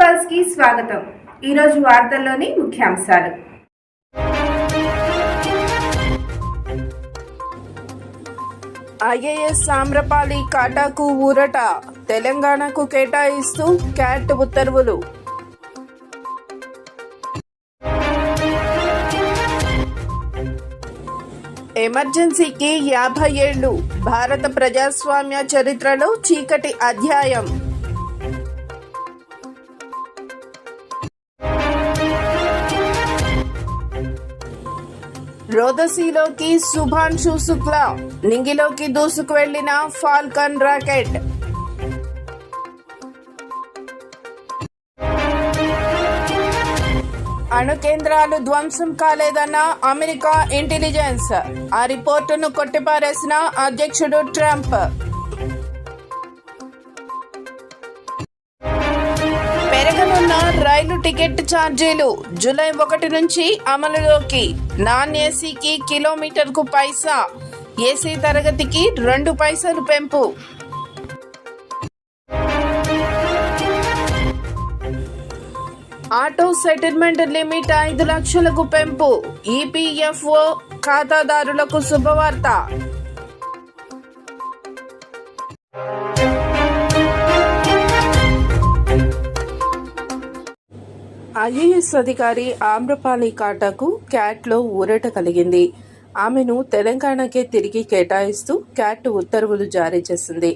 పల్స్కి స్వాగతం. ఈరోజు వార్తల్లోని ముఖ్యాంశాలు. ఐఏఎస్ సామ్రపాలి కాటాకు ఊరట తెలంగాణకు కేటాయిస్తూ క్యాట్ ఉత్తర్వులు. ఎమర్జెన్సీకి యాభై ఏళ్ళు భారత ప్రజాస్వామ్య చరిత్రలో చీకటి అధ్యాయం. రోదసీలోకి శుభాన్షు శుక్లా నింగిలోకి దూసుకు వెళ్ళిన ఫాల్కన్ రాకెట్. అణు కేంద్రాలు ధ్వంసం కాలేదన్న అమెరికా ఇంటెలిజెన్స్ ఆ రిపోర్టును కొట్టిపారేసిన అధ్యక్షుడు ట్రంప్. టికెట్ ఛార్జీలు జూలై ఒకటి నుంచి అమలులోకి. నాన్ ఏసీకి కిలోమీటర్కు పైసా. ఏసీ తరగతికి రెండు పైసలు పెంపు. ఆటో సెటిల్మెంట్ లిమిట్ ఐదు లక్షలకు పెంపు. ఈపీఎఫ్ఓ ఖాతాదారులకు శుభవార్త. ఐఏఎస్ అధికారి ఆమ్రపాలి కాటాకు క్యాట్లో ఊరట కలిగింది. ఆమెను తెలంగాణకే తిరిగి కేటాయిస్తూ క్యాట్ ఉత్తర్వులు జారీ చేసింది.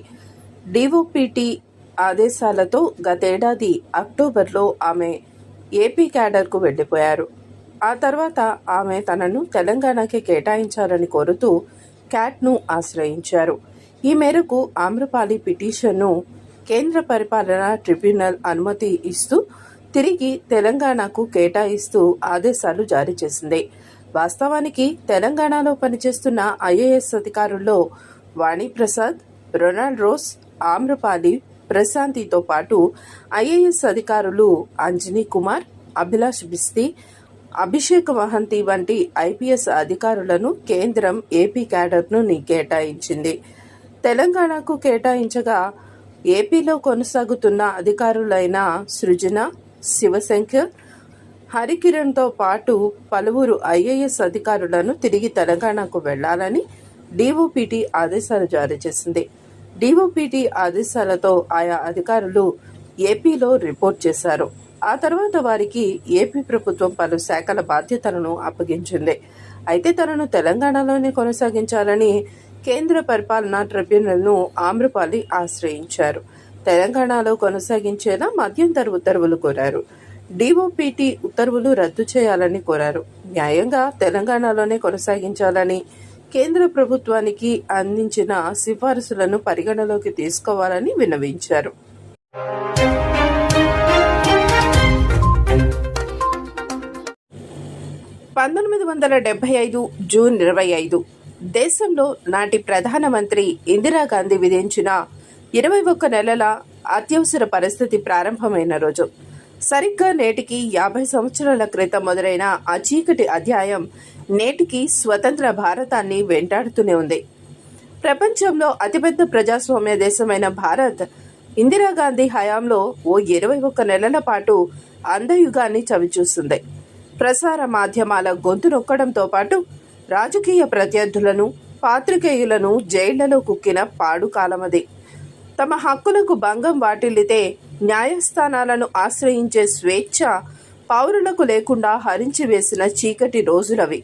డిఓపిటి ఆదేశాలతో గతేడాది అక్టోబర్లో ఆమె ఏపీ క్యాడర్కు వెళ్ళిపోయారు. ఆ తర్వాత ఆమె తనను తెలంగాణకే కేటాయించాలని కోరుతూ క్యాట్ను ఆశ్రయించారు. ఈ మేరకు ఆమ్రపాలి పిటిషన్ను కేంద్ర పరిపాలనా ట్రిబ్యునల్ అనుమతి ఇస్తూ తిరిగి తెలంగాణకు కేటాయిస్తూ ఆదేశాలు జారీ చేసింది. వాస్తవానికి తెలంగాణలో పనిచేస్తున్న ఐఏఎస్ అధికారుల్లో వాణిప్రసాద్ రొనాల్డ్ రోస్ ఆమ్రపాలి ప్రశాంతితో పాటు ఐఏఎస్ అధికారులు అంజనీ కుమార్ అభిలాష్ బిస్తి అభిషేక్ మహంతి వంటి ఐపీఎస్ అధికారులను కేంద్రం ఏపీ క్యాడర్ను కేటాయించింది. తెలంగాణకు కేటాయించగా ఏపీలో కొనసాగుతున్న అధికారులైన సృజన శివశంకర్ హరికిరణ్తో పాటు పలువురు ఐఏఎస్ అధికారులను తిరిగి తెలంగాణకు వెళ్ళాలని డీఓపీటీ ఆదేశాలు జారీ చేసింది. డీఓపీటీ ఆదేశాలతో ఆయా అధికారులు ఏపీలో రిపోర్ట్ చేశారు. ఆ తర్వాత వారికి ఏపీ ప్రభుత్వం పలు శాఖల బాధ్యతలను అప్పగించింది. అయితే తనను తెలంగాణలోనే కొనసాగించాలని కేంద్ర పరిపాలనా ట్రిబ్యునల్ను ఆమ్రపాలి ఆశ్రయించారు. తెలంగాణలో కొనసాగించేలా మధ్యంతర ఉత్తర్వులు కోరారు. డిఓపిటి ఉత్తర్వులు రద్దు చేయాలని కోరారు. న్యాయంగా తెలంగాణలోనే కొనసాగించాలని కేంద్ర ప్రభుత్వానికి అందించిన సిఫారసులను పరిగణలోకి తీసుకోవాలని విన్నవించారు. పంతొమ్మిది వందల డెబ్బై ఐదు జూన్ ఇరవై ఐదు దేశంలో నాటి ప్రధానమంత్రి ఇందిరాగాంధీ విధించిన ఇరవై ఒక్క నెలల అత్యవసర పరిస్థితి ప్రారంభమైన రోజు. సరిగ్గా నేటికి యాభై సంవత్సరాల క్రితం మొదలైన ఆ చీకటి అధ్యాయం నేటికి స్వతంత్ర భారతాన్ని వెంటాడుతూనే ఉంది. ప్రపంచంలో అతిపెద్ద ప్రజాస్వామ్య దేశమైన భారత్ ఇందిరాగాంధీ హయాంలో ఓ ఇరవై ఒక్క నెలల పాటు అందయుగాన్ని చవిచూస్తుంది. ప్రసార మాధ్యమాల గొంతు నొక్కడంతో పాటు రాజకీయ ప్రత్యర్థులను పాత్రికేయులను జైళ్ళలో కుక్కిన పాడు కాలమది. తమ హక్కులకు భంగం వాటిల్లితే న్యాయస్థానాలను ఆశ్రయించే స్వేచ్ఛ పౌరులకు లేకుండా హరించి వేసిన చీకటి రోజులవి.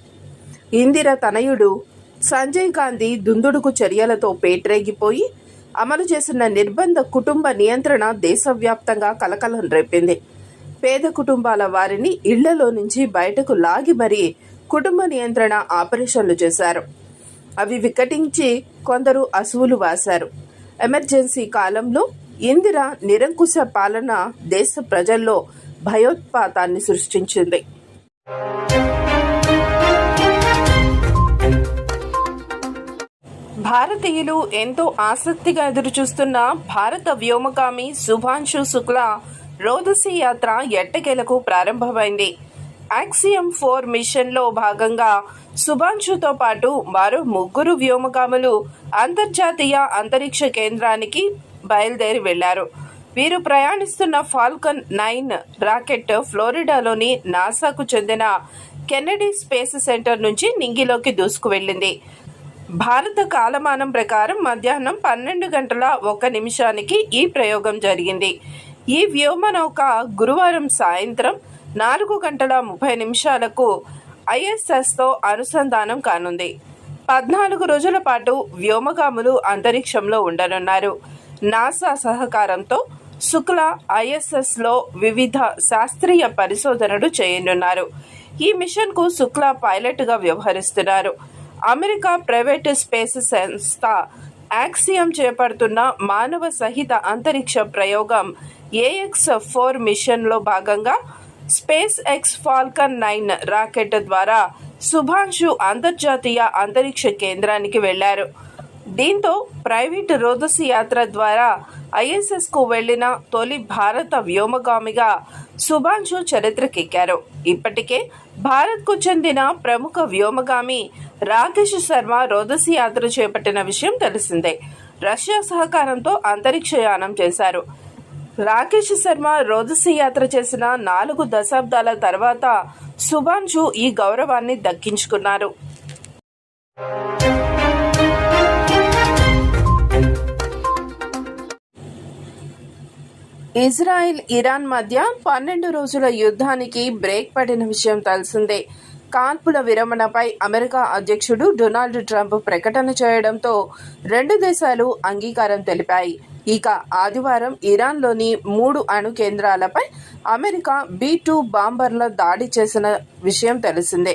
ఇందిర తనయుడు సంజయ్ గాంధీ దుందుడుకు చర్యలతో పేట్రేగిపోయి అమలు చేసిన నిర్బంధ కుటుంబ నియంత్రణ దేశవ్యాప్తంగా కలకలం రేపింది. పేద కుటుంబాల వారిని ఇళ్ళలో నుంచి బయటకు లాగి మరీ కుటుంబ నియంత్రణ ఆపరేషన్లు చేశారు. అవి వికటించి కొందరు అసువులు వాశారు. ఎమర్జెన్సీ కాలంలో ఇందిర నిరంకుశ పాలన దేశ ప్రజల్లో భయోత్పాతాన్ని సృష్టించింది. భారతీయులు ఎంతో ఆసక్తిగా ఎదురుచూస్తున్న భారత వ్యోమగామి శుభాంశు శుక్లా రోదసీ యాత్ర ఎట్టకేలకు ప్రారంభమైంది. యాక్సియం ఫోర్ మిషన్లో భాగంగా శుభాంశుతో పాటు మరో ముగ్గురు వ్యోమగాములు అంతర్జాతీయ అంతరిక్ష కేంద్రానికి బయలుదేరి వెళ్ళారు వీరు ప్రయాణిస్తున్న ఫాల్కన్ నైన్ రాకెట్ ఫ్లోరిడాలోని నాసాకు చెందిన కెన్నడీ స్పేస్ సెంటర్ నుంచి నింగిలోకి దూసుకు వెళ్ళింది భారత కాలమానం ప్రకారం మధ్యాహ్నం పన్నెండు గంటల ఒక నిమిషానికి ఈ ప్రయోగం జరిగింది. ఈ వ్యోమనౌక గురువారం సాయంత్రం నాలుగు గంటల ముప్పై నిమిషాలకు ఐఎస్ఎస్తో అనుసంధానం కానుంది. పద్నాలుగు రోజుల పాటు వ్యోమగాములు అంతరిక్షంలో ఉండనున్నారు. నాసా సహకారంతో శుక్ల ఐఎస్ఎస్లో వివిధ శాస్త్రీయ పరిశోధనలు చేయనున్నారు. ఈ మిషన్కు శుక్ల పైలట్గా వ్యవహరిస్తున్నారు. అమెరికా ప్రైవేటు స్పేస్ సంస్థ యాక్సియం చేపడుతున్న మానవ సహిత అంతరిక్ష ప్రయోగం ఏఎక్స్ ఫోర్ మిషన్లో భాగంగా SpaceX Falcon nine rocket ద్వారా శుభాంశు అంతర్జాతీయ అంతరిక్ష కేంద్రానికి వెళ్ళారు దీంతో ప్రైవేటు రోదసి యాత్ర ద్వారా ఐఎస్ఎస్కు వెళ్ళిన తొలి భారత వ్యోమగామిగా శుభాంశు చరిత్రకెక్కారు. ఇప్పటికే భారత్కు చెందిన ప్రముఖ వ్యోమగామి రాకేష్ శర్మ రోదసి యాత్ర చేపట్టిన విషయం తెలిసిందే. రష్యా సహకారంతో అంతరిక్ష యానం చేశారు. రాకేష్ శర్మ రోదసి యాత్ర చేసిన నాలుగు దశాబ్దాల తర్వాత సుభాన్షు ఈ గౌరవాన్ని దక్కించుకున్నారు. ఇజ్రాయెల్ ఇరాన్ మధ్య పన్నెండు రోజుల యుద్ధానికి బ్రేక్ పడిన విషయం తెలిసిందే. కాన్పుల విరమణపై అమెరికా అధ్యక్షుడు డొనాల్డ్ ట్రంప్ ప్రకటన చేయడంతో రెండు దేశాలు అంగీకారం తెలిపాయి. ఇక ఆదివారం ఇరాన్లోని మూడు అణు కేంద్రాలపై అమెరికా బీ టూ బాంబర్ల దాడి చేసిన విషయం తెలిసిందే.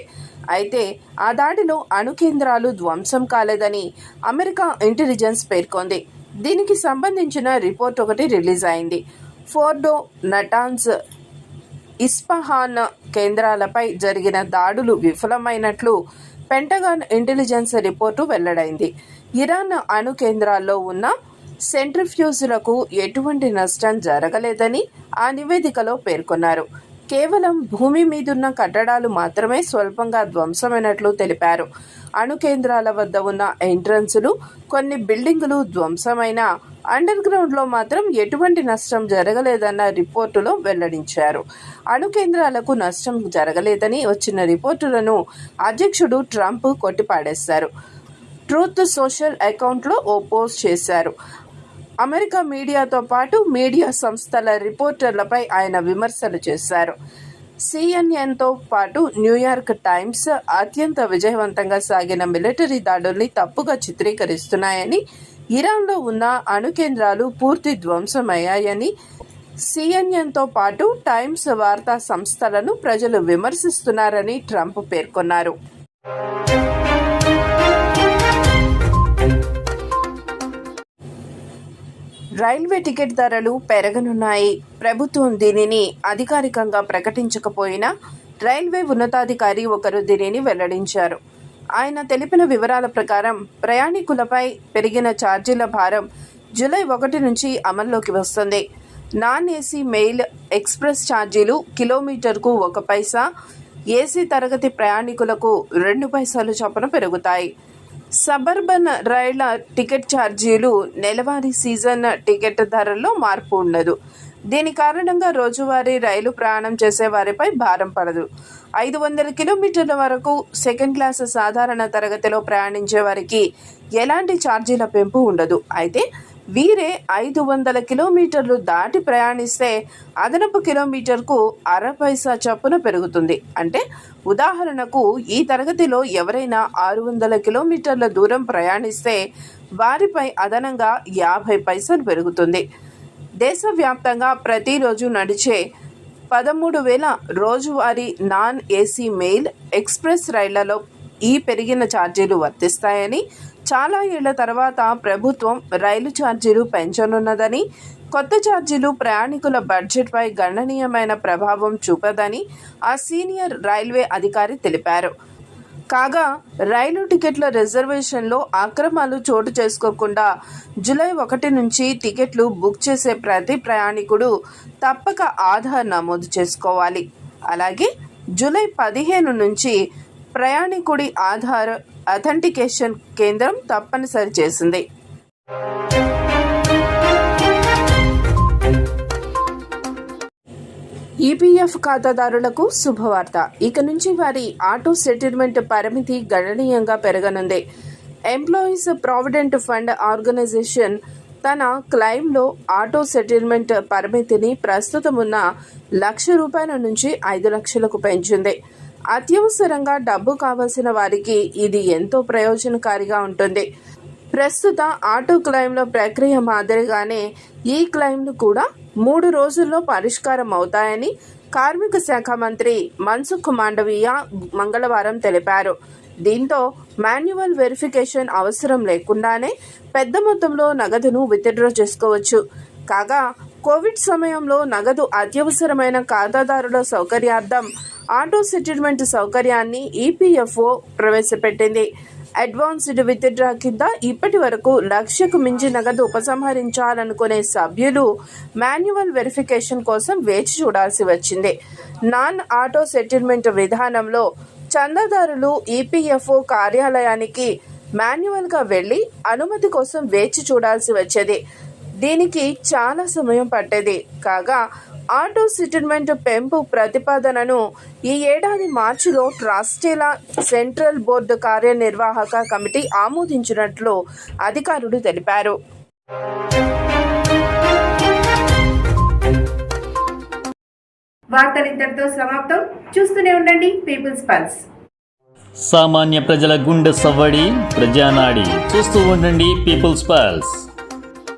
అయితే ఆ దాడిలో అణు కేంద్రాలు ధ్వంసం కాలేదని అమెరికా ఇంటెలిజెన్స్ పేర్కొంది. దీనికి సంబంధించిన రిపోర్ట్ ఒకటి రిలీజ్ అయింది. ఫోర్డో నటాన్స్ ఇస్ఫహాన్ కేంద్రాలపై జరిగిన దాడులు విఫలమైనట్లు పెంటగాన్ ఇంటెలిజెన్స్ రిపోర్టు వెల్లడైంది. ఇరాన్ అణు కేంద్రాల్లో ఉన్న సెంట్రిఫ్యూజులకు ఎటువంటి నష్టం జరగలేదని ఆ నివేదికలో పేర్కొన్నారు. కేవలం భూమి మీదున్న కట్టడాలు మాత్రమే స్వల్పంగా ధ్వంసమైనట్లు తెలిపారు. అణు కేంద్రాల వద్ద ఉన్న ఎంట్రన్సులు కొన్ని బిల్డింగులు ధ్వంసమైన అండర్ గ్రౌండ్లో మాత్రం ఎటువంటి నష్టం జరగలేదన్న రిపోర్టులో వెల్లడించారు. అణు కేంద్రాలకు నష్టం జరగలేదని వచ్చిన రిపోర్టులను అధ్యక్షుడు ట్రంప్ కొట్టిపాడేశారు. ట్రూత్ సోషల్ అకౌంట్లో ఓ పోస్ట్ చేశారు. అమెరికా మీడియాతో పాటు మీడియా సంస్థల రిపోర్టర్లపై ఆయన విమర్శలు చేశారు. సిఎన్ఎన్తో పాటు న్యూయార్క్ టైమ్స్ అత్యంత విజయవంతంగా సాగిన మిలిటరీ దాడుల్ని తప్పుగా చిత్రీకరిస్తున్నాయని ఇరాన్లో ఉన్న అణు కేంద్రాలు పూర్తి ధ్వంసమయ్యాయని సిఎన్ఎన్తో పాటు టైమ్స్ వార్తా సంస్థలను ప్రజలు విమర్శిస్తున్నారని ట్రంప్ పేర్కొన్నారు. రైల్వే టికెట్ ధరలు పెరగనున్నాయి. ప్రభుత్వం దీనిని అధికారికంగా ప్రకటించకపోయినా రైల్వే ఉన్నతాధికారి ఒకరు దీనిని వెల్లడించారు. ఆయన తెలిపిన వివరాల ప్రకారం ప్రయాణికులపై పెరిగిన ఛార్జీల భారం జూలై ఒకటి నుంచి అమల్లోకి వస్తుంది. నాన్ ఏసీ మెయిల్ ఎక్స్ప్రెస్ ఛార్జీలు కిలోమీటర్కు ఒక పైసా ఏసీ తరగతి ప్రయాణికులకు రెండు పైసలు చొప్పున పెరుగుతాయి. సబర్బన్ రైళ్ళ టికెట్ ఛార్జీలు నెలవారీ సీజన్ టికెట్ ధరల్లో మార్పు ఉండదు. దీని కారణంగా రోజువారీ రైలు ప్రయాణం చేసే వారిపై భారం పడదు. ఐదు వందల కిలోమీటర్ల వరకు సెకండ్ క్లాస్ సాధారణ తరగతిలో ప్రయాణించే వారికి ఎలాంటి ఛార్జీల పెంపు ఉండదు. అయితే వీరే ఐదు వందల కిలోమీటర్లు దాటి ప్రయాణిస్తే అదనపు కిలోమీటర్కు అర పైసా చప్పున పెరుగుతుంది. అంటే ఉదాహరణకు ఈ తరగతిలో ఎవరైనా ఆరు వందల కిలోమీటర్ల దూరం ప్రయాణిస్తే వారిపై అదనంగా యాభై పైసలు పెరుగుతుంది. దేశవ్యాప్తంగా ప్రతిరోజు నడిచే పదమూడు వేల రోజువారీ నాన్ ఏసీ మెయిల్ ఎక్స్ప్రెస్ రైళ్ళలో ఈ పెరిగిన ఛార్జీలు వర్తిస్తాయని చాలా ఏళ్ళ తర్వాత ప్రభుత్వం రైలు ఛార్జీలు పెంచనున్నదని కొత్త ఛార్జీలు ప్రయాణికుల బడ్జెట్పై గణనీయమైన ప్రభావం చూపదని ఆ సీనియర్ రైల్వే అధికారి తెలిపారు. కాగా రైలు టికెట్ల రిజర్వేషన్లో అక్రమాలు చోటు చేసుకోకుండా జూలై ఒకటి నుంచి టికెట్లు బుక్ చేసే ప్రతి ప్రయాణికుడు తప్పక ఆధార్ నమోదు చేసుకోవాలి. అలాగే జూలై పదిహేను నుంచి ప్రయాణికుడి ఆధార్ అథెంటికేషన్ కేంద్రం తప్పనిసరి చేసింది. ఈపీఎఫ్ ఖాతాదారులకు శుభవార్త. ఇక నుంచి వారి ఆటో సెటిల్మెంట్ పరిమితి గణనీయంగా పెరగనుంది. ఎంప్లాయీస్ ప్రావిడెంట్ ఫండ్ ఆర్గనైజేషన్ తన క్లెయిమ్లో ఆటో సెటిల్మెంట్ పరిమితిని ప్రస్తుతం ఉన్న లక్ష రూపాయల నుంచి ఐదు లక్షలకు పెంచింది. అత్యవసరంగా డబ్బు కావలసిన వారికి ఇది ఎంతో ప్రయోజనకారిగా ఉంటుంది. ప్రస్తుత ఆటో క్లైమ్ల ప్రక్రియ మాదిరిగానే ఈ క్లెయిమ్లు కూడా మూడు రోజుల్లో పరిష్కారం అవుతాయని కార్మిక శాఖ మంత్రి మన్సుఖ్ మాండవీయ మంగళవారం తెలిపారు. దీంతో మాన్యువల్ వెరిఫికేషన్ అవసరం లేకుండానే పెద్ద మొత్తంలో నగదును విత్డ్రా చేసుకోవచ్చు. కాగా కోవిడ్ సమయంలో నగదు అత్యవసరమైన ఖాతాదారుల సౌకర్యార్థం ఆటో సెటిల్మెంట్ సౌకర్యాన్ని ఈపీఎఫ్ఓ ప్రవేశపెట్టింది. అడ్వాన్స్డ్ విత్డ్రా కింద ఇప్పటి వరకు లక్షకు మించి నగదు ఉపసంహరించాలనుకునే సభ్యులు మాన్యువల్ వెరిఫికేషన్ కోసం వేచి చూడాల్సి వచ్చింది. నాన్ ఆటో సెటిల్మెంట్ విధానంలో చందాదారులు ఈపీఎఫ్ఓ కార్యాలయానికి మాన్యువల్గా వెళ్ళి అనుమతి కోసం వేచి చూడాల్సి వచ్చేది. దీనికి చాలా సమయం పట్టేది. కాగా ఆటో సెటిల్మెంట్ పెంపు ప్రతిపాదనను ఈ ఏడాది మార్చిలో ట్రస్టీల సెంట్రల్ బోర్డు కార్యనిర్వాహక కమిటీ ఆమోదించినట్లు అధికారులు తెలిపారు. వార్తలు ఇంతటితో సమాప్తం. చూస్తూనే ఉండండి పీపుల్స్ పల్స్. సామాన్య ప్రజల గుండె సవ్వడి ప్రజానాడి. చూస్తూ ఉండండి పీపుల్స్ పల్స్.